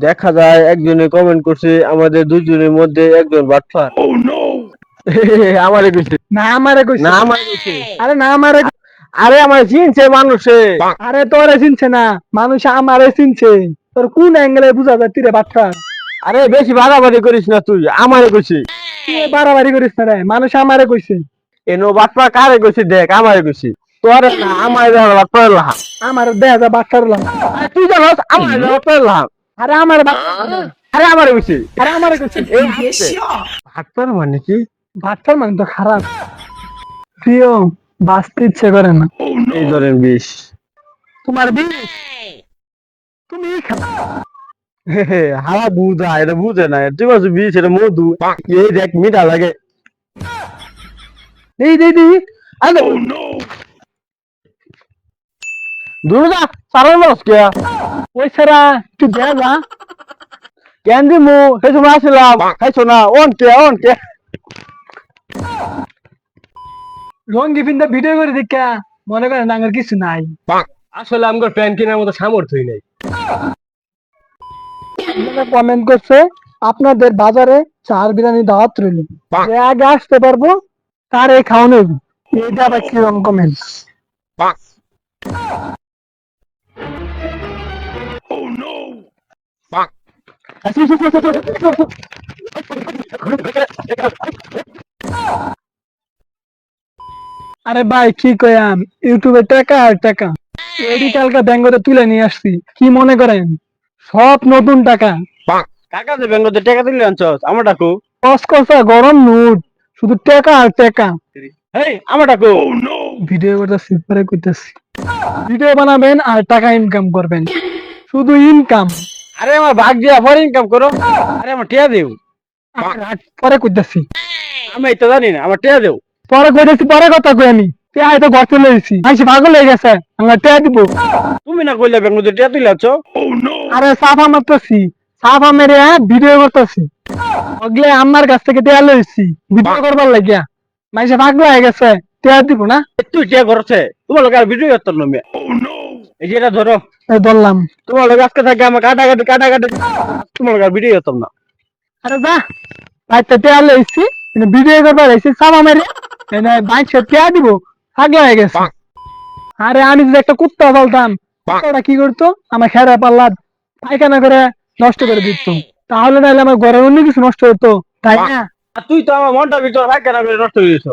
দেখা যায় একজনে কমেন্ট করছে আমাদের দুজনের মধ্যে একজন বাটফার। আমারে কইছে। না আমারে কইছে। না আমারে কইছে। আরে না আমারে আরে আমার চিনছে মানুষে। আরে তোরে চিনছে না। মানুষ আমারে চিনছে। তোর কোন অ্যাঙ্গেলে বুঝা যায় তীরে বাচ্চা আরে বেশি বাড়াবাড়ি করিস না তুই আমারে কইছে। তুই বাড়াবাড়ি করিস না রে মানুষ আমারে কইছে। এনো বাটপা কারে কইছে দেখ আমারে কইছে। তোরে না আমারে দেখ বাটপা লাহা। আমার দেখা যায় বাচ্চার লাম তুই জানোস আমারে দেখ বাটপা লাহা। আরে আমার আরে আমারে কইছে আরে আমারে কইছে এই বাটপার মানে কি? বাচ্চার মানে তো খারাপ। প্রিয় বাঁচতে ইচ্ছে করে না। এই ধরেন বিষ। তোমার বিষ? তুমি হাওয়া বুঝা এটা বুঝে না। তুই বলছো বিষ এটা মধু। এই দেখ মিঠা লাগে। এই দে দি। আরে দুর্গা সারা লস কে ওই সারা তুই দেখা যা কেন দি মু সেই সময় আসলাম। খাইছো না? অন কে অন কে রঙ্গি পিন্দা ভিডিও করে দেখা, মনে করেন আমার কিছু নাই। আসলে আমার প্যান্ট কেনার মতো সামর্থ্যই নাই। কমেন্ট করছে, আপনাদের বাজারে চার বিরিয়ানি দাওয়াত রইল। যে আগে আসতে পারব তার এই খাওয়ানো। এইটা আবার কীরকম কমেন্ট আরে ভাই কি কয়াম ইউটিউবে টাকা আর টাকা। এডি কালকা ব্যাঙ্গতে তুলে নিয়ে আসছি। কি মনে করেন? সব নতুন টাকা। কাকা যে ব্যাংকতে টাকা দিলে আনছস আমার ডাকু। কসকসা গরম নোট। শুধু টাকা আর টাকা। হেই আমার ডাকু। ভিডিও করতেছি পরে করতেছি ভিডিও বানাবেন আর টাকা ইনকাম করবেন। শুধু ইনকাম আরে আমার ভাগ দিয়া পরে ইনকাম করো। আরে আমার টিয়া দেও। পরে করতেছি আমি এটা জানি না আমার টিয়া দেও। পরে কইতেছি পরে কথা কই আমি। তে হয়তো ঘর চলে এসেছি আইসি পাগল হয়ে গেছে আমার টেয়া দিব। তুমি না কইলে ব্যাংকতে টিয়া দিলে আনছো আরে সাফা মারতেছি সাফা মেরে ভিডিও করতেছি। ওগলে আমার কাছ থেকে টেয়া লইছি ভিডিও করবার লাগিয়া। মাইসে পাগল হয়ে গেছে টেয়া দিব না? তুই টিয়া করছে তোমার লোক আর ভিডিও করতাম না মেয়ে এই যে এটা ধরো। এই ধরলাম। তোমার লোক আজকে থাকে আমার কাটা কাটি কাটা কাটি তোমার লোক ভিডিও করতাম না। আরে যা টেয়া লইছি কিন্তু ভিডিও করবার মেরে এনে বাইক টেয়া দিব পাগল হয়ে গেছে। আরে আমি যদি একটা কুত্তা বলতাম কুত্তাটা কি করতো? আমার খেরা পাল্লা পায়খানা করে নষ্ট করে দিত। তাহলে নাহলে আমার ঘরের অন্য কিছু নষ্ট হতো তাই না? তুই তো আমার মনটা ভিতর কেন করে নষ্ট হয়ে গেছো